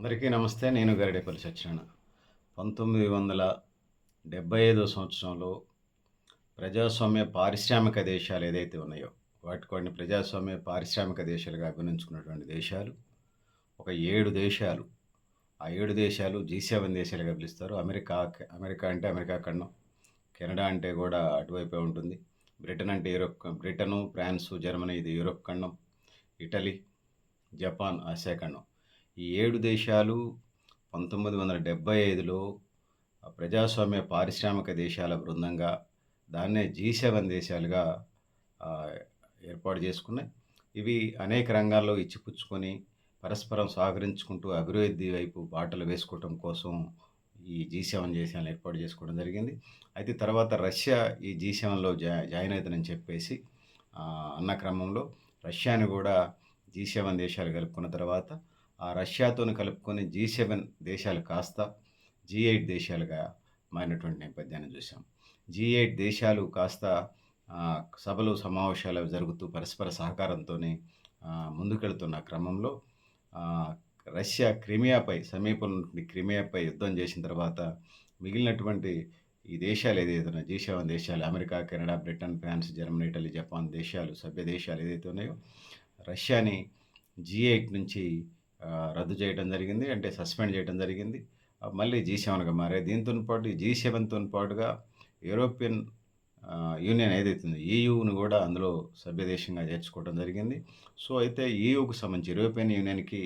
అందరికీ నమస్తే నేను గరిడేపల్లి సత్యనారాయణ. పంతొమ్మిది వందల డెబ్బై ఐదో సంవత్సరంలో ప్రజాస్వామ్య పారిశ్రామిక దేశాలు ఏదైతే ఉన్నాయో వాటి కొన్ని ప్రజాస్వామ్య పారిశ్రామిక దేశాలుగా అభినంచుకున్నటువంటి దేశాలు ఒక ఏడు దేశాలు ఆ ఏడు దేశాలు జీ సెవెన్ దేశాలుగా పిలుస్తారు. అమెరికా అమెరికా అంటే అమెరికా ఖండం కెనడా అంటే కూడా అటువైపే ఉంటుంది. బ్రిటన్ అంటే యూరోప్ బ్రిటను ఫ్రాన్సు జర్మనీ ఇది యూరోప్ ఖండం ఇటలీ జపాన్ ఆసియా ఖండం. ఈ ఏడు దేశాలు పంతొమ్మిది వందల డెబ్భై ఐదులో ప్రజాస్వామ్య పారిశ్రామిక దేశాల బృందంగా దాన్నే జీ సెవెన్ దేశాలుగా ఏర్పాటు చేసుకున్నాయి. ఇవి అనేక రంగాల్లో ఇచ్చిపుచ్చుకొని పరస్పరం సహకరించుకుంటూ అభివృద్ధి వైపు బాటలు వేసుకోవటం కోసం ఈ జీ సెవెన్ దేశాలను ఏర్పాటు చేసుకోవడం జరిగింది. అయితే తర్వాత రష్యా ఈ జీ సెవెన్లో జా జాయిన్ అవుతుందని చెప్పేసి అన్న క్రమంలో రష్యాని కూడా జీ సెవెన్ దేశాలు కలుపుకున్న తర్వాత ఆ రష్యాతోను కలుపుకొని జీ సెవెన్ దేశాలు కాస్త జీ ఎయిట్ దేశాలుగా మారినటువంటి నేపథ్యాన్ని చూసాం జీ ఎయిట్ దేశాలు కాస్త సభలు సమావేశాలు జరుగుతూ పరస్పర సహకారంతోనే ముందుకెళ్తున్న క్రమంలో రష్యా క్రిమియాపై సమీపంలో క్రిమియాపై యుద్ధం చేసిన తర్వాత మిగిలినటువంటి ఈ దేశాలు ఏదైతే ఉన్నాయో జీ సెవెన్ దేశాలు America Canada Britain France Germany Italy Japan దేశాలు సభ్య దేశాలు ఏదైతే ఉన్నాయో రష్యాని జీ ఎయిట్ నుంచి రద్దు చేయడం జరిగింది. అంటే సస్పెండ్ చేయడం జరిగింది. మళ్ళీ జీ సెవెన్గా మారాయి. దీంతో పాటు జీ సెవెన్తో పాటుగా యూరోపియన్ యూనియన్ ఏదైతే ఈయూని ఈయూను కూడా అందులో సభ్యదేశంగా చేర్చుకోవడం జరిగింది. సో అయితే ఈయూకు సంబంధించి యూరోపియన్ యూనియన్కి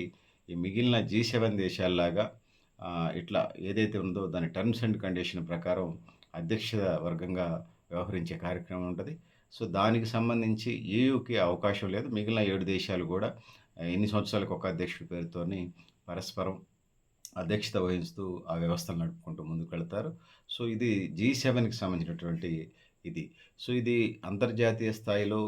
ఈ మిగిలిన జీ సెవెన్ దేశాల్లాగా ఇట్లా ఏదైతే ఉందో దాని టర్మ్స్ అండ్ కండిషన్ ప్రకారం అధ్యక్ష వర్గంగా వ్యవహరించే కార్యక్రమం ఉంటుంది. సో దానికి సంబంధించి ఈయూకి అవకాశం లేదు. మిగిలిన ఏడు దేశాలు కూడా ఎన్ని సంవత్సరాలకు ఒక అధ్యక్షుడి పేరుతోని పరస్పరం అధ్యక్షత వహిస్తూ ఆ వ్యవస్థను నడుపుకుంటూ ముందుకు వెళ్తారు. సో ఇది జీ సెవెన్కి సంబంధించినటువంటి ఇది. సో ఇది అంతర్జాతీయ స్థాయిలో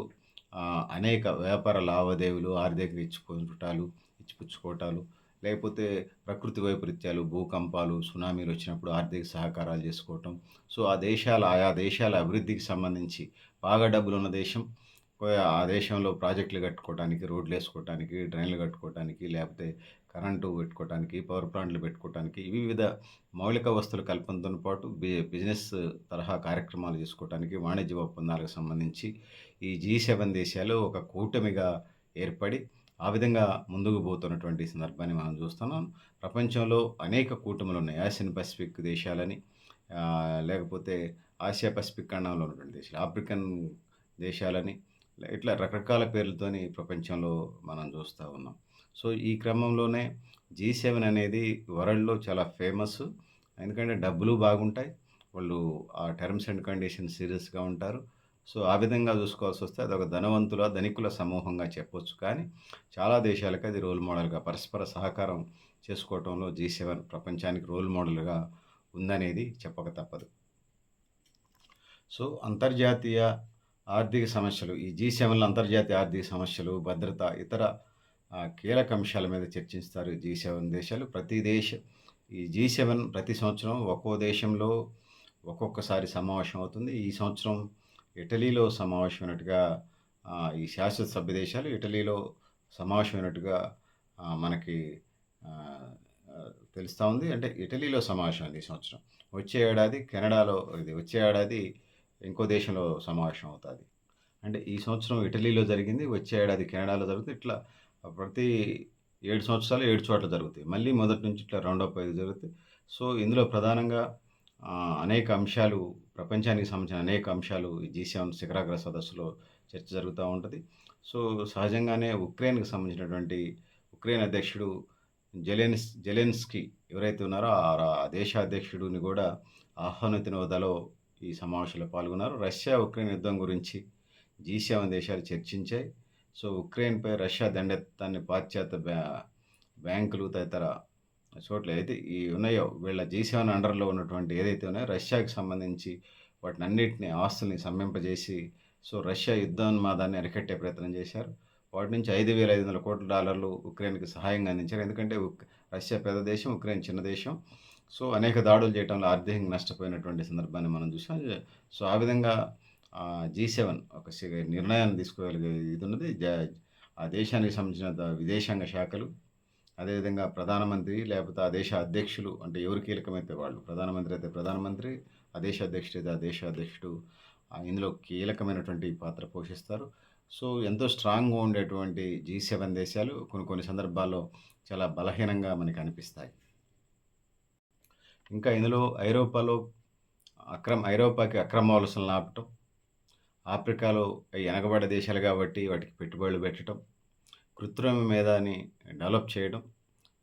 అనేక వ్యాపార లావాదేవీలు ఆర్థిక ఇచ్చిపుచ్చుకోటాలు ఇచ్చిపుచ్చుకోవటాలు లేకపోతే ప్రకృతి వైపరీత్యాలు భూకంపాలు సునామీలు వచ్చినప్పుడు ఆర్థిక సహకారాలు చేసుకోవటం. సో ఆ దేశాల ఆయా దేశాల అభివృద్ధికి సంబంధించి బాగా డబ్బులు ఉన్న దేశం. ఆ దేశంలో ప్రాజెక్టులు కట్టుకోవడానికి రోడ్లు వేసుకోవడానికి డ్రైన్లు కట్టుకోవడానికి లేకపోతే కరెంటు పెట్టుకోవడానికి పవర్ ప్లాంట్లు పెట్టుకోవడానికి వివిధ మౌలిక వస్తువుల కల్పనతో పాటు బి బిజినెస్ తరహా కార్యక్రమాలు చేసుకోవడానికి వాణిజ్య ఒప్పందాలకు సంబంధించి ఈ జీ సెవెన్ దేశాలు ఒక కూటమిగా ఏర్పడి ఆ విధంగా ముందుకు పోతున్నటువంటి సందర్భాన్ని మనం చూస్తున్నాం. ప్రపంచంలో అనేక కూటములు ఉన్నాయి. ఆసియన్ పసిఫిక్ దేశాలని లేకపోతే ఆసియా పసిఫిక్ ఖండంలో ఉన్నటువంటి దేశాలు ఆఫ్రికన్ దేశాలని ఇట్లా రకరకాల పేర్లతోని ప్రపంచంలో మనం చూస్తూ ఉన్నాం. సో ఈ క్రమంలోనే జీ సెవెన్ అనేది వరల్డ్లో చాలా ఫేమస్ ఎందుకంటే డబ్బులు బాగుంటాయి. వాళ్ళు ఆ టర్మ్స్ అండ్ కండిషన్స్ సీరియస్గా ఉంటారు. సో ఆ విధంగా చూసుకోవాల్సి వస్తే అదొక ధనవంతుల ధనికుల సమూహంగా చెప్పొచ్చు. కానీ చాలా దేశాలకు అది రోల్ మోడల్గా పరస్పర సహకారం చేసుకోవటంలో జీ సెవెన్ ప్రపంచానికి రోల్ మోడల్గా ఉందనేది చెప్పక తప్పదు. సో అంతర్జాతీయ ఆర్థిక సమస్యలు ఈ జీ సెవెన్లో అంతర్జాతీయ ఆర్థిక సమస్యలు భద్రత ఇతర కీలక అంశాల మీద చర్చిస్తారు జీ సెవెన్ దేశాలు. ప్రతి దేశ ఈ జీ సెవెన్ ప్రతి సంవత్సరం ఒక్కో దేశంలో ఒక్కొక్కసారి సమావేశం అవుతుంది. ఈ సంవత్సరం ఇటలీలో సమావేశమైనట్టుగా ఈ శాశ్వత సభ్య దేశాలు ఇటలీలో సమావేశమైనట్టుగా మనకి తెలుస్తూ ఉంది. అంటే ఇటలీలో సమావేశం ఈ సంవత్సరం. వచ్చే ఏడాది కెనడాలో ఇది వచ్చే ఏడాది ఇంకో దేశంలో సమావేశం అవుతుంది. అంటే ఈ సంవత్సరం ఇటలీలో జరిగింది వచ్చే ఏడాది కెనడాలో జరుగుతుంది. ఇట్లా ప్రతి ఏడు సంవత్సరాలు ఏడు చోట్ల జరుగుతాయి. మళ్ళీ మొదటి నుంచి ఇట్లా రౌండ్ అప్ అయితే జరుగుతాయి సో ఇందులో ప్రధానంగా అనేక అంశాలు ప్రపంచానికి సంబంధించిన అనేక అంశాలు జీసీఎం జీ సెవెన్ శిఖరాగ్ర సదస్సులో చర్చ జరుగుతూ ఉంటుంది. సో సహజంగానే ఉక్రెయిన్కి సంబంధించినటువంటి ఉక్రెయిన్ అధ్యక్షుడు జెలెన్స్ జెలెన్స్కి ఎవరైతే ఉన్నారో ఆ దేశ అధ్యక్షుడిని కూడా ఆహ్వానిత హోదాలో ఈ సమావేశంలో పాల్గొన్నారు. రష్యా ఉక్రెయిన్ యుద్ధం గురించి జీ సెవెన్ దేశాలు చర్చించాయి. సో ఉక్రెయిన్పై రష్యా దండెత్తాన్ని పాశ్చాత్య బ్యా బ్యాంకులు తదితర చోట్ల అయితే ఈ ఉన్నాయో వీళ్ళ జీ సెవెన్ అండర్లో ఉన్నటువంటి ఏదైతే ఉన్నాయో రష్యాకి సంబంధించి వాటిని అన్నింటినీ ఆస్తుల్ని సమ్మింపజేసి సో రష్యా యుద్ధోన్మాదాన్ని అరికట్టే ప్రయత్నం చేశారు. వాటి నుంచి ఐదు వేల ఐదు వందల కోట్ల డాలర్లు ఉక్రెయిన్కి సహాయంగా అందించారు. ఎందుకంటే ఉక్ రష్యా పెద్ద దేశం ఉక్రెయిన్ చిన్న దేశం. సో అనేక దాడులు చేయడంలో ఆర్థికంగా నష్టపోయినటువంటి సందర్భాన్ని మనం చూసాం. సో ఆ విధంగా జీ సెవెన్ ఒక సి- నిర్ణయాన్ని తీసుకోగలిగే ఇది ఉన్నది ఆ దేశానికి సంబంధించిన విదేశాంగ శాఖలు అదేవిధంగా ప్రధానమంత్రి లేకపోతే ఆ దేశ అధ్యక్షులు అంటే ఎవరు కీలకమైతే వాళ్ళు? ప్రధానమంత్రి అయితే ప్రధానమంత్రి ఆ దేశ అధ్యక్షుడు అయితే ఆ దేశ అధ్యక్షుడు. ఇందులో కీలకమైనటువంటి పాత్ర పోషిస్తారు. సో ఎంతో స్ట్రాంగ్గా ఉండేటువంటి జీ సెవెన్ దేశాలు కొన్ని కొన్ని సందర్భాల్లో చాలా బలహీనంగా మనకి అనిపిస్తాయి. ఇంకా ఇందులో ఐరోపాలో అక్రమ ఐరోపాకి అక్రమ వలసలను ఆపటం ఆఫ్రికాలో అవి వెనకబడే దేశాలు కాబట్టి వాటికి పెట్టుబడులు పెట్టడం కృత్రిమ మేధాని డెవలప్ చేయడం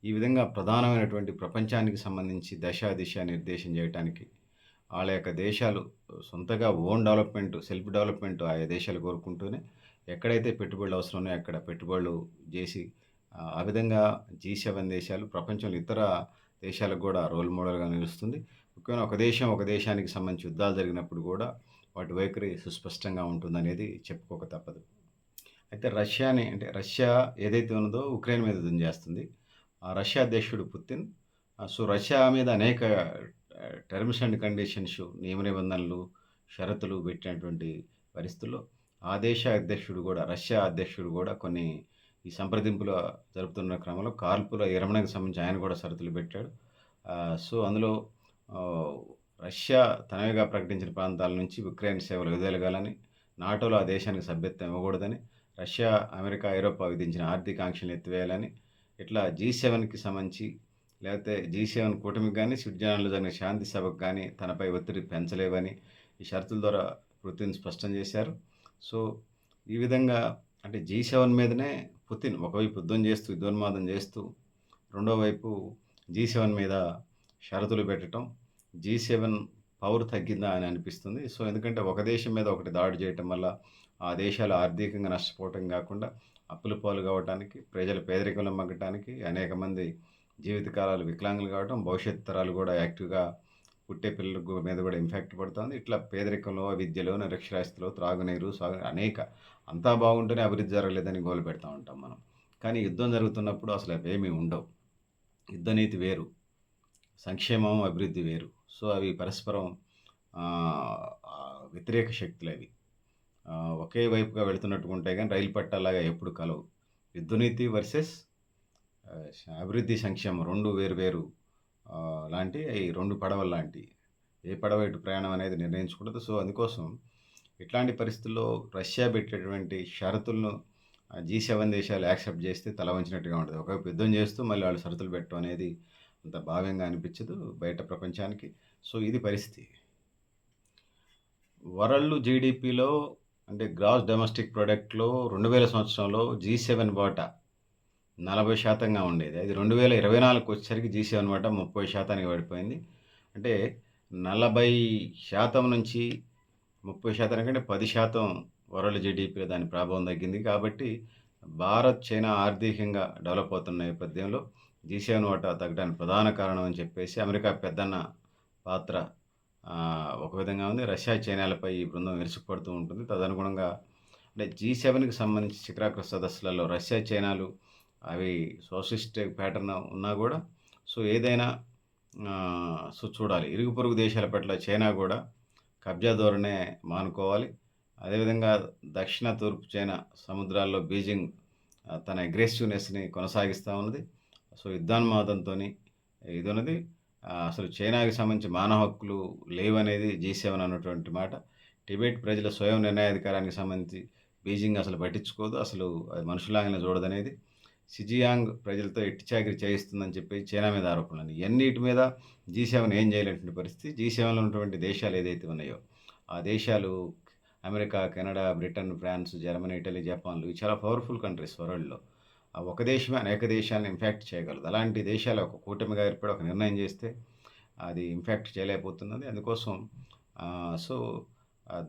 ఈ విధంగా ప్రధానమైనటువంటి ప్రపంచానికి సంబంధించి దశ దిశ నిర్దేశం చేయడానికి వాళ్ళ యొక్క దేశాలు సొంతగా ఓన్ డెవలప్మెంట్ సెల్ఫ్ డెవలప్మెంట్ ఆయా దేశాలు కోరుకుంటూనే ఎక్కడైతే పెట్టుబడులు అవసరం ఉన్నాయో అక్కడ పెట్టుబడులు చేసి ఆ విధంగా జీ సెవెన్ దేశాలు ప్రపంచంలో ఇతర దేశాలకు కూడా రోల్ మోడల్గా నిలుస్తుంది. ముఖ్యంగా ఒక దేశం ఒక దేశానికి సంబంధించి యుద్ధాలు జరిగినప్పుడు కూడా వాటి వైఖరి సుస్పష్టంగా ఉంటుందనేది చెప్పుకోక తప్పదు. అయితే రష్యాని అంటే రష్యా ఏదైతే ఉన్నదో ఉక్రెయిన్ మీద యుద్ధం చేస్తుంది. ఆ రష్యా అధ్యక్షుడు పుతిన్ సో రష్యా మీద అనేక టర్మ్స్ అండ్ కండిషన్స్ నియమ నిబంధనలు షరతులు పెట్టినటువంటి పరిస్థితుల్లో ఆ దేశ అధ్యక్షుడు కూడా రష్యా అధ్యక్షుడు కూడా కొన్ని ఈ సంప్రదింపులు జరుపుతున్న క్రమంలో కాల్పుల విరమణకు సంబంధించి ఆయన కూడా షరతులు పెట్టాడు. సో అందులో రష్యా తనవిగా ప్రకటించిన ప్రాంతాల నుంచి ఉక్రెయిన్ సేవలు విదలగాలని నాటోలో ఆ దేశానికి సభ్యత్వం ఇవ్వకూడదని రష్యా అమెరికా ఐరోపా విధించిన ఆర్థిక ఆంక్షలు ఎత్తివేయాలని ఇట్లా జీ సెవెన్కి సంబంధించి లేకపోతే జీ సెవెన్ కూటమికి కానీ స్విట్జర్లాండ్లో జరిగిన శాంతి సభకు కానీ తనపై ఒత్తిడి పెంచలేవని ఈ షరతుల ద్వారా పుతిన్ స్పష్టం చేశారు. సో ఈ విధంగా అంటే జీ సెవెన్ మీదనే పుతిన్ ఒకవైపు యుద్ధం చేస్తూ యుద్ధోన్మాదం చేస్తూ రెండో వైపు జీ సెవెన్ మీద షరతులు పెట్టడం జీ సెవెన్ పవర్ తగ్గిందా అని అనిపిస్తుంది. సో ఎందుకంటే ఒక దేశం మీద ఒకటి దాడి చేయటం వల్ల ఆ దేశాలు ఆర్థికంగా నష్టపోవటం కాకుండా అప్పులు పాలు కావటానికి ప్రజలు పేదరికంలో మగ్గటానికి అనేక మంది జీవితకాలాలు వికలాంగులు కావటం భవిష్యత్ తరాలు కూడా యాక్టివ్గా పుట్టే పిల్లల మీద కూడా ఇంపాక్ట్ పడుతుంది. ఇట్లా పేదరికంలో విద్యలో నిరక్షరాస్యతలో త్రాగునీరు సాగు అనేక అంతా బాగుంటేనే అభివృద్ధి జరగలేదని గోలు పెడతా ఉంటాం మనం. కానీ యుద్ధం జరుగుతున్నప్పుడు అసలు అవేమీ ఉండవు. యుద్ధనీతి వేరు. సంక్షేమం అభివృద్ధి వేరు. సో అవి పరస్పరం వ్యతిరేక శక్తులు అవి. ఒకే వైపుగా వెళుతున్నట్టుగా ఉంటాయి కానీ రైలు పట్టాలాగా ఎప్పుడు కలవు. యుద్ధనీతి వర్సెస్ అభివృద్ధి సంక్షేమం రెండు వేరు వేరు లాంటి ఈ రెండు పడవలు లాంటి ఏ పడవ ఇటు ప్రయాణం అనేది నిర్ణయించకూడదు సో అందుకోసం ఇట్లాంటి పరిస్థితుల్లో రష్యా పెట్టేటువంటి షరతులను జీ సెవెన్ దేశాలు యాక్సెప్ట్ చేస్తే తల వంచినట్టుగా ఉంటుంది. ఒకవైపు యుద్ధం చేస్తూ మళ్ళీ వాళ్ళు షరతులు పెట్టడం అనేది అంత భావ్యంగా అనిపించదు బయట ప్రపంచానికి. సో ఇది పరిస్థితి. వరల్డ్ జీడిపిలో అంటే గ్రాస్ డొమెస్టిక్ ప్రోడక్ట్లో రెండు వేల సంవత్సరంలో జీ సెవెన్ వాటా నలభై శాతంగా ఉండేది. అది రెండు వేల ఇరవై నాలుగుకి వచ్చేసరికి జీ సెవెన్ ముప్పై శాతానికి పడిపోయింది. అంటే నలభై శాతం నుంచి ముప్పై శాతం కంటే పది శాతం వరల్డ్ జీడిపిలో దాని ప్రభావం తగ్గింది. కాబట్టి భారత్ చైనా ఆర్థికంగా డెవలప్ అవుతున్న నేపథ్యంలో జీ సెవెన్ వాటా తగ్గడానికి ప్రధాన కారణం అని చెప్పేసి అమెరికా పెద్దన్న పాత్ర ఒక విధంగా ఉంది. రష్యా చైనాలపై ఈ బృందం విరుచుకుపడుతూ ఉంటుంది. తదనుగుణంగా అంటే జీ సెవెన్కి సంబంధించి శిఖరాగ్ర సదస్సులలో రష్యా చైనాలు అవి సోషలిస్ట్ ప్యాటర్న్ ఉన్నా కూడా సో ఏదైనా సో చూడాలి. ఇరుగు పొరుగు దేశాల పట్ల చైనా కూడా కబ్జా ధోరణే మానుకోవాలి. అదేవిధంగా దక్షిణ తూర్పు చైనా సముద్రాల్లో బీజింగ్ తన అగ్రెసివ్నెస్ని కొనసాగిస్తూ ఉన్నది. సో యుద్ధాన్మాదంతో ఇది ఉన్నది. అసలు చైనాకి సంబంధించి మానవ హక్కులు లేవనేది జీ సెవెన్ అన్నటువంటి మాట. టిబెట్ ప్రజల స్వయం నిర్ణయాధికారానికి సంబంధించి బీజింగ్ అసలు పట్టించుకోదు. అసలు అది మనుషులాగానే చూడదనేది. సిజియాంగ్ ప్రజలతో ఎట్టిచాకిరి చేయిస్తుందని చెప్పి చైనా మీద ఆరోపణలు ఇవన్నిటి మీద జీ సెవెన్ ఏం చేయలేటువంటి పరిస్థితి. జీ సెవెన్లో ఉన్నటువంటి దేశాలు ఏదైతే ఉన్నాయో ఆ దేశాలు America Canada Britain France Germany Italy జపాన్లు ఇవి చాలా పవర్ఫుల్ కంట్రీస్ వరల్డ్లో. ఆ ఒక దేశమే అనేక దేశాలను ఇంపాక్ట్ చేయగలదు. అలాంటి దేశాలు ఒక కూటమిగా ఏర్పడి ఒక నిర్ణయం చేస్తే అది ఇంపాక్ట్ చేయలేకపోతున్నది. అందుకోసం సో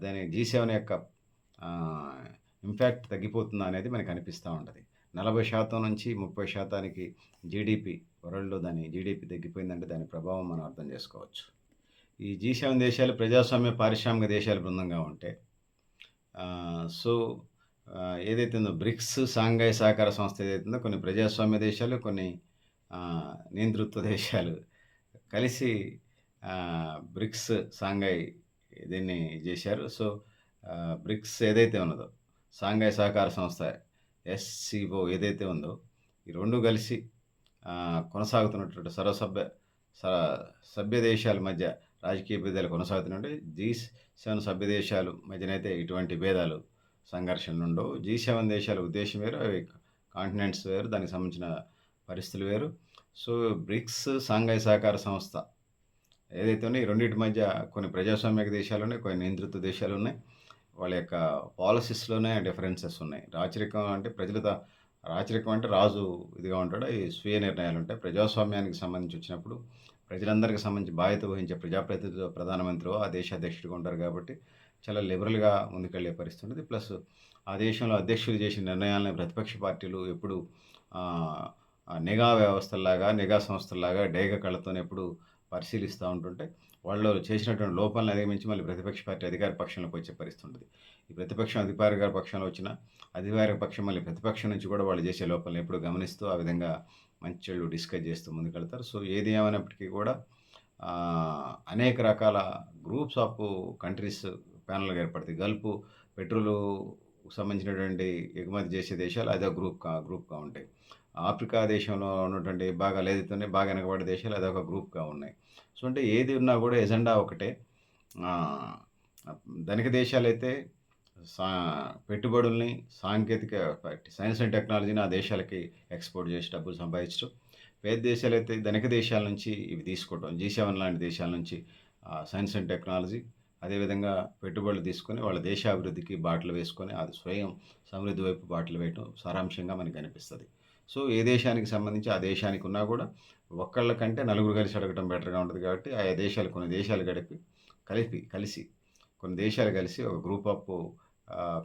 దాని జీ సెవెన్ యొక్క ఇంపాక్ట్ తగ్గిపోతుందా అనేది మనకు అనిపిస్తూ ఉంటుంది. నలభై శాతం నుంచి ముప్పై శాతానికి జీడిపి వరల్డ్లో దాని జీడిపి తగ్గిపోయిందంటే దాని ప్రభావం మనం అర్థం చేసుకోవచ్చు. ఈ జీ సెవెన్ దేశాలు ప్రజాస్వామ్య పారిశ్రామిక దేశాల బృందంగా ఉంటే సో ఏదైతే ఉందో బ్రిక్స్ సాంఘాయ సహకార సంస్థ ఏదైతే ఉందో కొన్ని ప్రజాస్వామ్య దేశాలు కొన్ని నియంతృత్వ దేశాలు కలిసి బ్రిక్స్ సాంఘాయ్ దీన్ని చేశారు. సో బ్రిక్స్ ఏదైతే ఉన్నదో సాంఘాయ సహకార సంస్థ ఎస్సిఓ ఏదైతే ఉందో ఈ రెండు కలిసి కొనసాగుతున్నటువంటి సర్వసభ్య స సభ్య దేశాల మధ్య రాజకీయ భేదాలు కొనసాగుతున్నాయి. జీ సెవెన్ సభ్య దేశాలు మధ్యనైతే ఇటువంటి భేదాలు, సంఘర్షణలుండవు. జీ సెవెన్ దేశాల ఉద్దేశం వేరు. అవి కాంటినెంట్స్ వేరు. దానికి సంబంధించిన పరిస్థితులు వేరు. సో, బ్రిక్స్ సాంఘాయ సహకార సంస్థ ఏదైతే ఉన్నాయో ఈ రెండిటి మధ్య కొన్ని ప్రజాస్వామిక దేశాలున్నాయి. కొన్ని నియంతృత్వ దేశాలున్నాయి. వాళ్ళ యొక్క పాలసీస్లోనే డిఫరెన్సెస్ ఉన్నాయి. రాచరికం అంటే ప్రజల రాచరికం అంటే రాజు ఇదిగా ఉంటాడు. ఈ స్వీయ నిర్ణయాలు ఉంటాయి ప్రజాస్వామ్యానికి సంబంధించి వచ్చినప్పుడు ప్రజలందరికి సంబంధించి బాధ్యత వహించే ప్రజాప్రతినిధి ప్రధానమంత్రి ఆ దేశ అధ్యక్షుడిగా ఉంటారు కాబట్టి చాలా లిబరల్‌గా ముందుకెళ్ళే పరిస్థితి ఉంటుంది ప్లస్ ఆ దేశంలో అధ్యక్షులు చేసిన నిర్ణయాలను ప్రతిపక్ష పార్టీలు ఎప్పుడు నిఘా వ్యవస్థల్లాగా, నిఘా సంస్థల్లాగా డేగ కళ్ళతోని ఎప్పుడు పరిశీలిస్తూ ఉంటుంటే, వాళ్ళు చేసినటువంటి లోపాలను అధిగమించి మళ్ళీ ప్రతిపక్ష పార్టీ అధికార పక్షంలోకి వచ్చే పరిస్థితి ఈ ప్రతిపక్షం అధికార పక్షంలో వచ్చిన అధికార పక్షం మళ్ళీ ప్రతిపక్షం నుంచి కూడా వాళ్ళు చేసే లోపాలను ఎప్పుడు గమనిస్తూ, ఆ విధంగా మంచి చెడు డిస్కస్ చేస్తూ ముందుకెళ్తారు. సో, ఏది ఏమైనప్పటికీ కూడా అనేక రకాల గ్రూప్స్ ఆఫ్ కంట్రీస్ ప్యానల్ ఏర్పడతాయి. గల్ఫ్ పెట్రోలు సంబంధించినటువంటి ఎగుమతి చేసే దేశాలు అదే గ్రూప్ గ్రూప్‌గా ఉంటాయి. ఆఫ్రికా దేశంలో ఉన్నటువంటి బాగా లేదైతేనే బాగా వెనకబడే దేశాలు అదొక గ్రూప్‌గా ఉన్నాయి. సో, అంటే ఏది ఉన్నా కూడా ఎజెండా ఒకటే. ధనిక ధనిక దేశాలైతే సా పెట్టుబడుల్ని, సాంకేతిక సైన్స్ అండ్ టెక్నాలజీని ఆ దేశాలకి ఎక్స్‌పోర్ట్ చేసి డబ్బులు సంపాదించడం. పేద అయితే ధనిక దేశాల నుంచి ఇవి తీసుకోవటం. జీ సెవెన్ లాంటి దేశాల నుంచి సైన్స్ అండ్ టెక్నాలజీ అదేవిధంగా పెట్టుబడులు తీసుకొని వాళ్ళ దేశాభివృద్ధికి బాటలు వేసుకొని, అది స్వయం సమృద్ధి వైపు బాటలు వేయటం సారాంశంగా మనకు కనిపిస్తుంది సో, ఏ దేశానికి సంబంధించి ఆ దేశానికి ఉన్నా కూడా ఒక్కళ్ళ కంటే నలుగురు కలిసి అడగటం బెటర్‌గా ఉంటుంది కాబట్టి, ఆయా దేశాలు కొన్ని దేశాలు గడిపి కలిపి కలిసి కొన్ని దేశాలు కలిసి ఒక గ్రూప్ ఆఫ్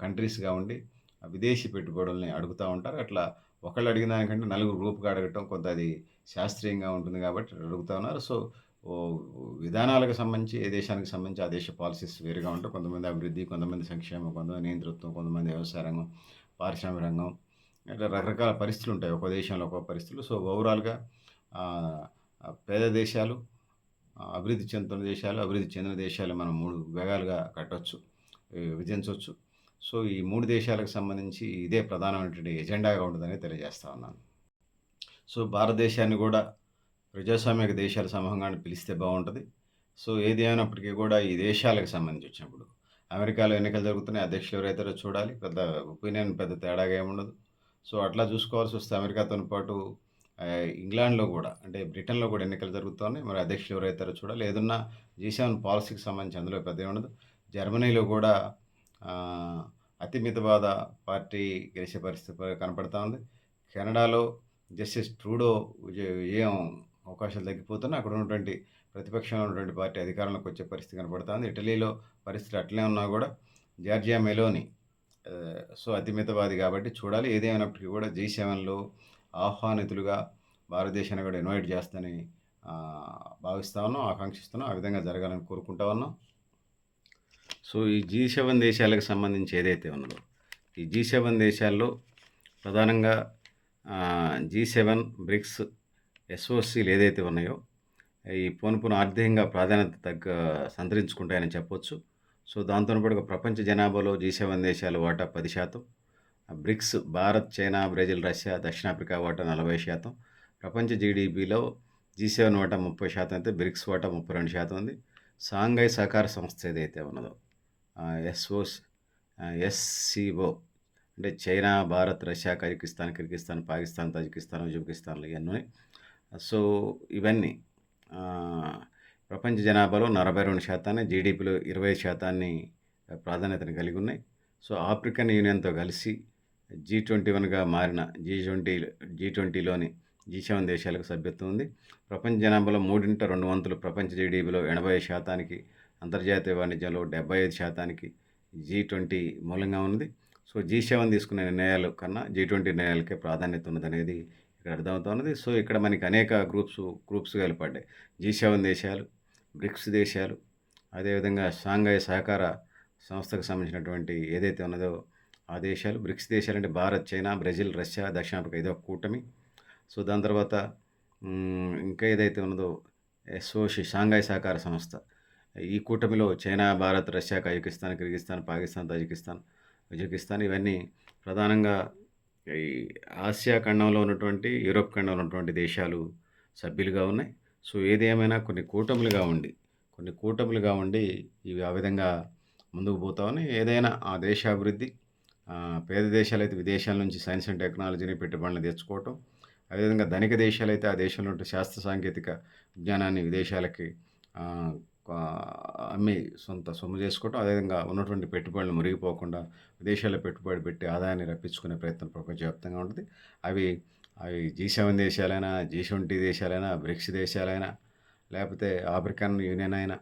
కంట్రీస్‌గా ఉండి విదేశీ పెట్టుబడుల్ని అడుగుతా ఉంటారు. అట్లా ఒకళ్ళు అడిగిన దానికంటే నలుగురు గ్రూప్‌గా అడగటం కొంత అది శాస్త్రీయంగా ఉంటుంది కాబట్టి అడుగుతా ఉన్నారు. సో, విధానాలకు సంబంధించి ఏ దేశానికి సంబంధించి ఆ దేశ పాలసీస్ వేరుగా ఉంటాయి. కొంతమంది అభివృద్ధి, కొంతమంది సంక్షేమం, కొంతమంది నియంతృత్వం, కొంతమంది వ్యవసాయ రంగం, పారిశ్రామిక రంగం ఇట్లా రకరకాల పరిస్థితులు ఉంటాయి. ఒక్కో దేశంలో ఒక్కో పరిస్థితులు. సో, ఓవరాల్‌గా పేద దేశాలు, అభివృద్ధి చెందుతున్న దేశాలు, అభివృద్ధి చెందిన దేశాలు మనం మూడు వేగాలుగా కట్టొచ్చు. విభజించవచ్చు సో, ఈ మూడు దేశాలకు సంబంధించి ఇదే ప్రధానమైనటువంటి ఎజెండాగా ఉంటుందని తెలియజేస్తా ఉన్నాను. సో, భారతదేశాన్ని కూడా ప్రజాస్వామిక దేశాల సమూహంగా పిలిస్తే బాగుంటుంది సో, ఏది అయినప్పటికీ కూడా ఈ దేశాలకు సంబంధించి వచ్చినప్పుడు అమెరికాలో ఎన్నికలు జరుగుతున్నాయి. అధ్యక్షులు ఎవరైతారో చూడాలి. పెద్ద ఒపీనియన్ పెద్ద తేడాగా ఏముండదు. సో, అట్లా చూసుకోవాల్సి వస్తే అమెరికాతో పాటు ఇంగ్లాండ్‌లో కూడా అంటే బ్రిటన్‌లో కూడా ఎన్నికలు జరుగుతున్నాయి. మరి అధ్యక్షులు ఎవరైతారో చూడాలి. ఏదన్నా జీ సెవెన్ పాలసీకి సంబంధించి అందులో పెద్ద ఉండదు. జర్మనీలో కూడా ఆహ్, అతి మితవాద పార్టీ గెలిచే పరిస్థితి కనపడతా ఉంది. కెనడాలో జస్టిస్ ట్రూడో విజయ విజయం అవకాశాలు తగ్గిపోతున్నాయి. అక్కడ ఉన్నటువంటి ప్రతిపక్షంలో ఉన్నటువంటి పార్టీ అధికారంలోకి వచ్చే పరిస్థితి కనపడుతుంది ఇటలీలో పరిస్థితులు అట్లే ఉన్నా కూడా జార్జియా మెలోని సో, అతిమితవాది కాబట్టి చూడాలి. ఏది కూడా జీ సెవెన్‌లో ఆహ్వానితులుగా భారతదేశాన్ని కూడా ఇన్వైట్ చేస్తానని భావిస్తా ఉన్నాం. ఆకాంక్షిస్తున్నాం. ఆ విధంగా జరగాలని కోరుకుంటా ఉన్నాం. సో, ఈ జీ సెవెన్ దేశాలకు సంబంధించి ఏదైతే ఉన్నదో, ఈ జీ సెవెన్ దేశాల్లో ప్రధానంగా జీ సెవెన్, బ్రిక్స్, ఎస్ఓసీలు ఏదైతే ఉన్నాయో, ఈ పోను పోను ఆర్థికంగా ప్రాధాన్యత తగ్గ సంతరించుకుంటాయని చెప్పొచ్చు. సో, దాంతోని పాటుగా ప్రపంచ జనాభాలో జీ సెవెన్ దేశాల వాటా 10%. BRICS Bharat, China, Brazil, Russia, దక్షిణాఫ్రికా వాటా 40%. ప్రపంచ జీడీపీలో జీ సెవెన్ వాటా 30% అయితే బ్రిక్స్ వాటా 32% ఉంది. సాంఘై సహకార సంస్థ ఏదైతే ఉన్నదో ఎస్ఓ ఎస్ఓస్ అంటే China, Bharat, Russia, Kazakhstan, Kyrgyzstan Pakistan, Tajikistan, ఉజ్బెకిస్తాన్‌లు ఇవన్నీ సో, ఇవన్నీ ప్రపంచ జనాభాలో నలభై రెండు శాతాన్ని జీడిపిలో ఇరవై శాతాన్ని ప్రాధాన్యతను కలిగి ఉన్నాయి. సో, ఆఫ్రికన్ యూనియన్‌తో కలిసి జీ 21గా మారిన జీ ట్వంటీ జీ ట్వంటీలోని జీ సెవెన్ దేశాలకు సభ్యత్వం ఉంది. ప్రపంచ జనాభాలో మూడింట రెండు వంతులు ప్రపంచ జీడీపీలో ఎనభై శాతానికి అంతర్జాతీయ వాణిజ్యంలో డెబ్బై ఐదు శాతానికి జీ ట్వంటీ మూలంగా ఉంది. సో, జీ సెవెన్ తీసుకునే నిర్ణయాలు కన్నా జీ ట్వంటీ నిర్ణయాలకే ప్రాధాన్యత ఉన్నదనేది ఇక్కడ అర్థమవుతా ఉన్నది. సో, ఇక్కడ మనకి అనేక గ్రూప్స్ గ్రూప్స్‌గా ఏర్పడ్డాయి. జీ సెవెన్ దేశాలు, బ్రిక్స్ దేశాలు, అదేవిధంగా షాంఘాయ్ సహకార సంస్థకు సంబంధించినటువంటి ఏదైతే ఉన్నదో ఆ దేశాలు. బ్రిక్స్ దేశాలు అంటే భారత్, చైనా, బ్రెజిల్, రష్యా, దక్షిణాఫ్రికా ఇదో కూటమి. సో, దాని తర్వాత ఇంకా ఏదైతే ఉన్నదో ఎస్ఓషి షాంఘాయ్ సహకార సంస్థ. ఈ కూటమిలో China, Bharat, Russia, Kazakhstan, Kyrgyzstan Pakistan, Tajikistan, Uzbekistan ఇవన్నీ ప్రధానంగా ఈ ఆసియా ఖండంలో ఉన్నటువంటి, యూరోప్ ఖండంలో ఉన్నటువంటి దేశాలు సభ్యులుగా ఉన్నాయి. సో, ఏది ఏమైనా కొన్ని కూటములుగా ఉండి, కొన్ని కూటములుగా ఉండి ఇవి ఆ విధంగా ముందుకు పోతామని ఏదైనా ఆ దేశాభివృద్ధి పేద దేశాలైతే విదేశాల నుంచి సైన్స్ అండ్ టెక్నాలజీని, పెట్టుబడులను తెచ్చుకోవటం. అదేవిధంగా ధనిక దేశాలైతే ఆ దేశంలో ఉంటే శాస్త్ర సాంకేతిక విజ్ఞానాన్ని విదేశాలకి అమ్మి సొంత సొమ్ము చేసుకోవటం. అదేవిధంగా ఉన్నటువంటి పెట్టుబడులు మురిగిపోకుండా విదేశాల్లో పెట్టుబడి పెట్టి ఆదాయాన్ని రప్పించుకునే ప్రయత్నం ప్రపంచవ్యాప్తంగా ఉంటుంది అవి అవి జీ7 దేశాలైనా, జీ20 దేశాలైనా, బ్రిక్స్ దేశాలైనా, లేకపోతే ఆఫ్రికన్ యూనియన్ అయినా,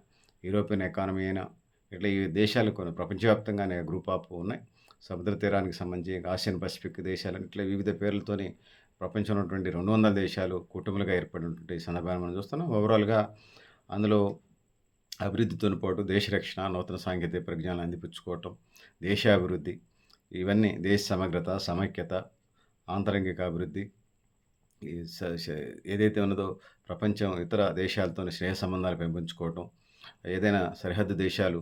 యూరోపియన్ ఎకానమీ అయినా, ఇట్లా ఈ దేశాలు కొన్ని ప్రపంచవ్యాప్తంగానే గ్రూప్ ఆఫ్ ఉన్నాయి. సముద్ర తీరానికి సంబంధించి ఆసియన్ పసిఫిక్ దేశాలు ఇట్లా వివిధ పేర్లతోని ప్రపంచంలో ఉన్నటువంటి 200 దేశాలు కుటుంబాలుగా ఏర్పడినటువంటి సందర్భాన్ని మనం చూస్తున్నాం. ఓవరాల్‌గా అందులో అభివృద్ధితోని పాటు దేశ రక్షణ, నూతన సాంకేతిక పరిజ్ఞానం అందిపుచ్చుకోవటం, దేశాభివృద్ధి ఇవన్నీ దేశ సమగ్రత, సమైక్యత, ఆంతరంగిక అభివృద్ధి ఈ స శ ఏదైతే ఉన్నదో ప్రపంచం ఇతర దేశాలతో స్నేహ సంబంధాలు పెంపొంచుకోవటం, ఏదైనా సరిహద్దు దేశాలు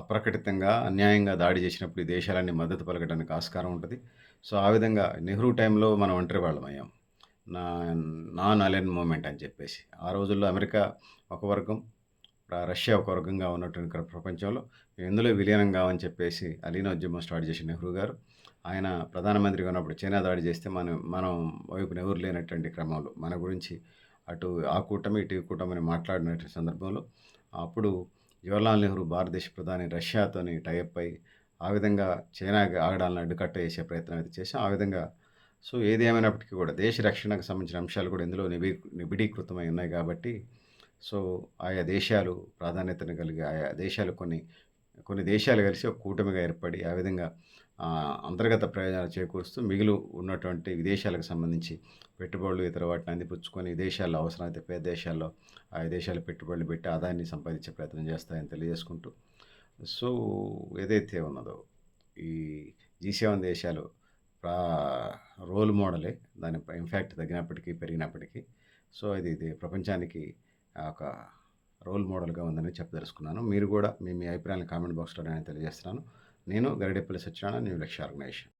అప్రకటితంగా, అన్యాయంగా దాడి చేసినప్పుడు ఈ దేశాలన్నీ మద్దతు పలకడానికి ఆస్కారం ఉంటుంది. సో, ఆ విధంగా నెహ్రూ టైంలో మనం ఒంటరి వాళ్ళం అయ్యాం నా నాన్ అలైన్ మూమెంట్ అని చెప్పేసి. ఆ రోజుల్లో అమెరికా ఒక వర్గం, రష్యా ఒక వర్గంగా ఉన్నటువంటి ప్ర ప్రపంచంలో ఇందులో విలీనం కావని చెప్పేసి అలీనోద్యమం స్టార్ట్ చేసిన నెహ్రూ గారు, ఆయన ప్రధానమంత్రిగా ఉన్నప్పుడు చైనా దాడి చేస్తే మనం మనం వైపున ఎవరు లేనటువంటి క్రమంలో మన గురించి అటు ఆ కూటమి, ఇటు ఈ కూటమి మాట్లాడినటువంటి సందర్భంలో అప్పుడు జవహర్లాల్ నెహ్రూ భారతదేశ ప్రధాని రష్యాతోని టైఅప్ అయి ఆ విధంగా చైనాకి ఆగడాలను అడ్డుకట్ట చేసే ప్రయత్నం అయితే చేశాం. ఆ విధంగా సో, ఏది ఏమైనప్పటికీ కూడా దేశ రక్షణకు సంబంధించిన అంశాలు కూడా ఇందులో నిబీ నిబిడీకృతమై ఉన్నాయి కాబట్టి, సో, ఆయా దేశాలు ప్రాధాన్యతను కలిగి ఆయా దేశాలు కొన్ని, కొన్ని దేశాలు కలిసి ఒక కూటమిగా ఏర్పడి ఆ విధంగా అంతర్గత ప్రయోజనాలు చేకూరుస్తూ మిగులు ఉన్నటువంటి విదేశాలకు సంబంధించి పెట్టుబడులు ఇతర వాటిని అందిపుచ్చుకొని విదేశాల్లో అవసరమైతే పేద దేశాల్లో ఆ దేశాలు పెట్టుబడులు పెట్టి ఆదాయాన్ని సంపాదించే ప్రయత్నం చేస్తాయని తెలియజేసుకుంటూ, సో, ఏదైతే ఉన్నదో ఈ జీ సెవెన్ దేశాలు ప్రా రోల్ మోడలే దాని ఇన్ఫ్యాక్ట్ తగ్గినప్పటికీ, పెరిగినప్పటికీ సో, ఇది ఇది ప్రపంచానికి ఒక రోల్ మోడల్‌గా ఉందని చెప్పదలుచుకున్నాను. మీరు కూడా మీ మీ అభిప్రాయాలను కామెంట్ బాక్స్‌లో నేను తెలియజేస్తున్నాను. నేను గరిడేపల్లి సత్యనారాయణ న్యూ లక్ష్య ఆర్గనైజేషన్.